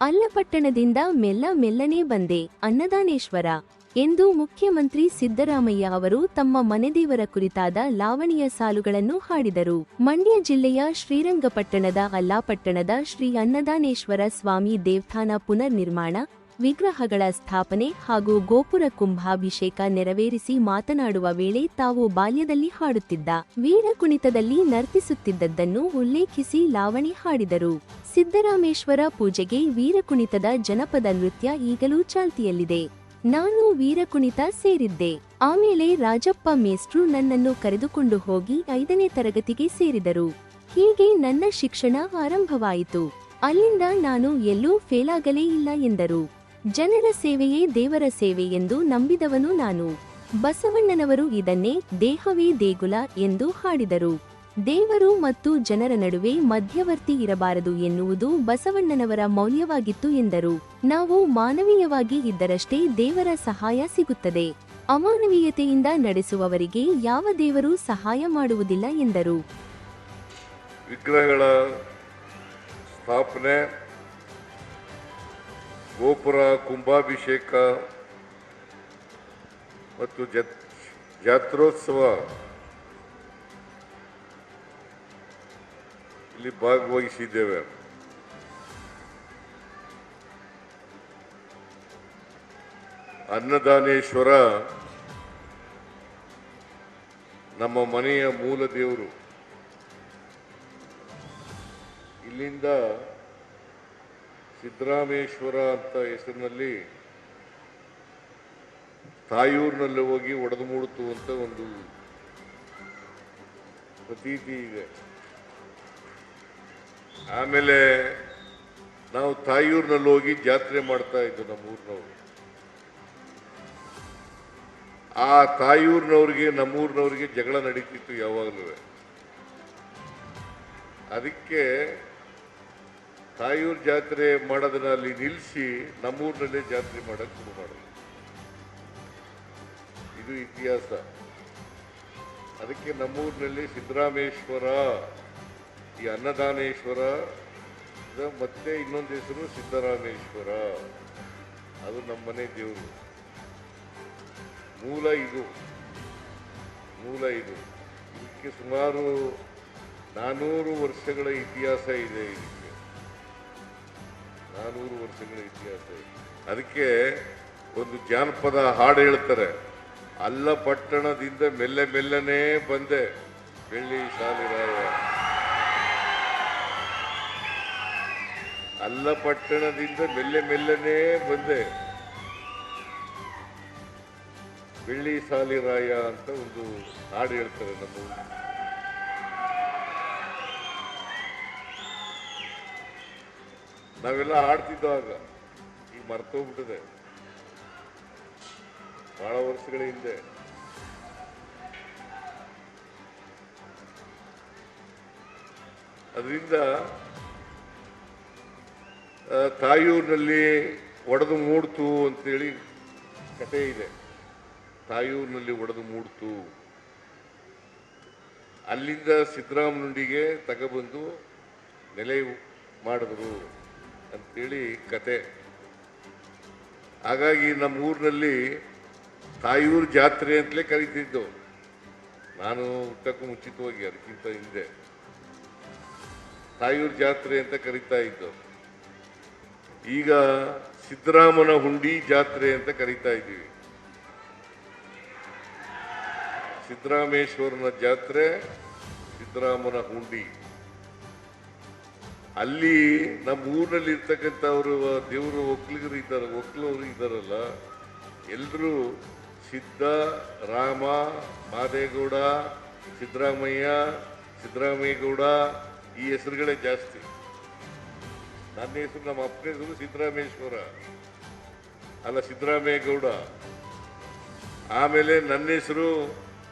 ಅಲ್ಲಪಟ್ಟಣದಿಂದ ಮೆಲ್ಲ ಮೆಲ್ಲನೆ ಬಂದೆ ಅನ್ನದಾನೇಶ್ವರ. ಎಂದು ಮುಖ್ಯಮಂತ್ರಿ ಸಿದ್ದರಾಮಯ್ಯ ಅವರು ತಮ್ಮ ಮನೆದೇವರ ಕುರಿತಾದ ಲಾವಣಿಯ ಸಾಲುಗಳನ್ನು ಹಾಡಿದರು. ಮಂಡ್ಯ ಜಿಲ್ಲೆಯ ಶ್ರೀರಂಗಪಟ್ಟಣದ ಅಲ್ಲಾಪಟ್ಟಣದ ಶ್ರೀ ಅನ್ನದಾನೇಶ್ವರ ಸ್ವಾಮಿ ದೇವಸ್ಥಾನ ಪುನರ್ ನಿರ್ಮಾಣ ವಿಗ್ರಹಗಳ ಸ್ಥಾಪನೆ ಹಾಗೂ ಗೋಪುರ ಕುಂಭಾಭಿಷೇಕ ನೆರವೇರಿಸಿ ಮಾತನಾಡುವ ವೇಳೆ ತಾವು ಬಾಲ್ಯದಲ್ಲಿ ಹಾಡುತ್ತಿದ್ದ ವೀರ ಕುಣಿತದಲ್ಲಿ ನರ್ತಿಸುತ್ತಿದ್ದದ್ದನ್ನು ಉಲ್ಲೇಖಿಸಿ ಲಾವಣಿ ಹಾಡಿದರು. ಸಿದ್ದರಾಮೇಶ್ವರ ಪೂಜೆಗೆ ವೀರಕುಣಿತದ ಜನಪದ ನೃತ್ಯ ಈಗಲೂ ಚಾಲ್ತಿಯಲ್ಲಿದೆ. ನಾನು ವೀರಕುಣಿತ ಸೇರಿದ್ದೆ. ಆಮೇಲೆ ರಾಜಪ್ಪ ಮೇಸ್ಟ್ರು ನನ್ನನ್ನು ಕರೆದುಕೊಂಡು ಹೋಗಿ ಐದನೇ ತರಗತಿಗೆ ಸೇರಿದರು. ಹೀಗೆ ನನ್ನ ಶಿಕ್ಷಣ ಆರಂಭವಾಯಿತು. ಅಲ್ಲಿಂದ ನಾನು ಎಲ್ಲೂ ಫೇಲಾಗಲೇ ಇಲ್ಲ ಎಂದರು. ಜನರ ಸೇವೆಯೇ ದೇವರ ಸೇವೆ ಎಂದು ನಂಬಿದವನು ನಾನು. ಬಸವಣ್ಣನವರು ಇದನ್ನೇ ದೇಹವೇ ದೇಗುಲ ಎಂದು ಹಾಡಿದರು. ದೇವರು ಮತ್ತು ಜನರ ನಡುವೆ ಮಧ್ಯವರ್ತಿ ಇರಬಾರದು ಎನ್ನುವುದು ಬಸವಣ್ಣನವರ ಮೌಲ್ಯವಾಗಿತ್ತು ಎಂದರು. ನಾವು ಮಾನವೀಯವಾಗಿ ಇದ್ದರಷ್ಟೇ ದೇವರ ಸಹಾಯ ಸಿಗುತ್ತದೆ. ಅಮಾನವೀಯತೆಯಿಂದ ನಡೆಸುವವರಿಗೆ ಯಾವ ದೇವರು ಸಹಾಯ ಮಾಡುವುದಿಲ್ಲ ಎಂದರು. ವಿಗ್ರಹಗಳ ಸ್ಥಾಪನೆ, ಗೋಪುರ, ಕುಂಭಾಭಿಷೇಕ ಮತ್ತು ಜಾತ್ರೋತ್ಸವ ಇಲ್ಲಿ ಭಾಗವಹಿಸಿದ್ದೇವೆ. ಅನ್ನದಾನೇಶ್ವರ ನಮ್ಮ ಮನೆಯ ಮೂಲ ದೇವರು. ಇಲ್ಲಿಂದ ಸಿದ್ದರಾಮೇಶ್ವರ ಅಂತ ಹೆಸರಿನಲ್ಲಿ ತಾಯೂರಿನಲ್ಲಿ ಹೋಗಿ ಒಡೆದು ಮೂಡಿತು ಅಂತ ಒಂದು ಪ್ರತೀತಿ ಇದೆ. ಆಮೇಲೆ ನಾವು ತಾಯೂರಿನಲ್ಲಿ ಹೋಗಿ ಜಾತ್ರೆ ಮಾಡ್ತಾ ಇದ್ದು ನಮ್ಮ ಊರಿನವರು. ಆ ತಾಯೂರಿನವ್ರಿಗೆ ನಮ್ಮೂರಿನವ್ರಿಗೆ ಜಗಳ ನಡೀತಿತ್ತು ಯಾವಾಗಲೂ. ಅದಕ್ಕೆ ತಾಯೂರ್ ಜಾತ್ರೆ ಮಾಡೋದನ್ನ ಅಲ್ಲಿ ನಿಲ್ಲಿಸಿ ನಮ್ಮೂರಿನಲ್ಲೇ ಜಾತ್ರೆ ಮಾಡೋಕೆ ಶುರು ಮಾಡೋದು ಇದು ಇತಿಹಾಸ. ಅದಕ್ಕೆ ನಮ್ಮೂರಿನಲ್ಲಿ ಸಿದ್ದರಾಮೇಶ್ವರ ಈ ಅನ್ನದಾನೇಶ್ವರ ಮತ್ತೆ ಇನ್ನೊಂದು ಹೆಸರು ಸಿದ್ದರಾಮೇಶ್ವರ. ಅದು ನಮ್ಮನೆ ದೇವರು. ಮೂಲ ಇದು. ಮೂಲ ಇದು. ಇದಕ್ಕೆ ಸುಮಾರು ನಾನೂರು ವರ್ಷಗಳ ಇತಿಹಾಸ ಇದೆ ಇದಕ್ಕೆ. ನಾನೂರು ವರ್ಷಗಳ ಇತಿಹಾಸ ಇದೆ. ಅದಕ್ಕೆ ಒಂದು ಜಾನಪದ ಹಾಡು ಹೇಳ್ತಾರೆ. ಅಲ್ಲ ಪಟ್ಟಣದಿಂದ ಮೆಲ್ಲೆ ಮೆಲ್ಲನೆ ಬಂದೆ. ಬೆಳ್ಳಿ ಶಾಲಿರಾಯ ಅಲ್ಲ ಪಟ್ಟಣದಿಂದ ಮೆಲ್ಲೆ ಮೆಲ್ಲನೆ ಬಂದೆ. ಬೆಳ್ಳಿ ಸಾಲಿರಾಯ ಅಂತ ಒಂದು ಹಾಡು ಹೇಳ್ತಾರೆ ನಮ್ಮ. ನಾವೆಲ್ಲ ಹಾಡ್ತಿದ್ದೋ ಆಗ ಈಗ ಮರ್ತೋಗ್ಬಿಟ್ಟಿದೆ. ಬಹಳ ವರ್ಷಗಳ ಹಿಂದೆ. ಅದರಿಂದ ತಾಯೂರಿನಲ್ಲಿ ಒಡೆದು ಮೂಡ್ತು ಅಂತೇಳಿ ಕತೆ ಇದೆ. ತಾಯೂರಿನಲ್ಲಿ ಒಡೆದು ಮೂಡ್ತು. ಅಲ್ಲಿಂದ ಸಿದ್ದರಾಮನೊಂದಿಗೆ ತಗೊಬಂದು ನೆಲೆ ಮಾಡಿದ್ರು ಅಂತೇಳಿ ಕತೆ ಹಾಗಾಗಿ ನಮ್ಮ ಊರಿನಲ್ಲಿ ತಾಯೂರು ಜಾತ್ರೆ ಅಂತಲೇ ಕರೀತಿದ್ದು. ನಾನು ಹುಟ್ಟಕ್ಕೂ ಮುಂಚಿತವಾಗಿ ಅದಕ್ಕಿಂತ ಹಿಂದೆ ತಾಯೂರು ಜಾತ್ರೆ ಅಂತ ಕರೀತಾ ಇದ್ದು. ಈಗ ಸಿದ್ದರಾಮನ ಹುಂಡಿ ಜಾತ್ರೆ ಅಂತ ಕರೀತಾ ಇದ್ದೀವಿ. ಸಿದ್ದರಾಮೇಶ್ವರನ ಜಾತ್ರೆ, ಸಿದ್ದರಾಮನ ಹುಂಡಿ. ಅಲ್ಲಿ ನಮ್ಮ ಊರಲ್ಲಿ ಇರ್ತಕ್ಕಂಥವರು, ದೇವರು ಒಕ್ಕಲಿಗರು ಇದ್ದಾರೆ ಒಕ್ಕಲವರು ಇದ್ದಾರಲ್ಲ ಎಲ್ಲರೂ ಸಿದ್ದ ರಾಮ, ಮಾದೇಗೌಡ, ಸಿದ್ದರಾಮಯ್ಯ, ಸಿದ್ದರಾಮೇಗೌಡ, ಈ ಹೆಸರುಗಳೇ ಜಾಸ್ತಿ. ನನ್ನ ಹೆಸರು ನಮ್ಮ ಅಪ್ಪನ ಹೆಸರು ಸಿದ್ದರಾಮೇಶ್ವರ. ಅಲ್ಲ, ಸಿದ್ದರಾಮೇಗೌಡ. ಆಮೇಲೆ ನನ್ನ ಹೆಸರು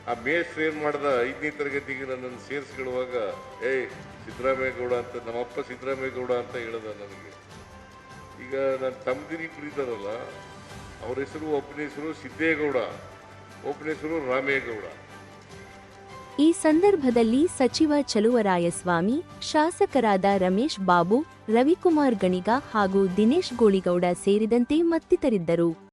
ಆ ಮೇಸ್ಟ್ರು ಏನು ಮಾಡ್ದ? ಐದನೇ ತರಗತಿಗೆ ನನ್ನನ್ನು ಸೇರಿಸ್ಕೊಳ್ಳುವಾಗ, ಏಯ್ ಗೌಡ ಅಂತ ನಮ್ಮಪ್ಪ ಸಿದ್ದರಾಮೇಗೌಡ ಅಂತ ಹೇಳ್ದ ನನಗೆ. ಈಗ ನನ್ನ ತಮ್ಮದಿನಿ ಕುಡಿತಾರಲ್ಲ ಅವ್ರ ಹೆಸರು, ಒಬ್ಬನ ಹೆಸರು ಸಿದ್ದೇಗೌಡ, ಒಬ್ಬನ ಹೆಸರು ರಾಮೇಗೌಡ. ಈ ಸಂದರ್ಭದಲ್ಲಿ ಸಚಿವ ಚಲುವರಾಯಸ್ವಾಮಿ ಶಾಸಕರಾದ ರಮೇಶ್ ಬಾಬು ರವಿಕುಮಾರ್ ಗಣಿಗ ಹಾಗೂ ದಿನೇಶ್ ಗೋಳಿಗೌಡ ಸೇರಿದಂತೆ ಮತ್ತಿತರಿದ್ದರು.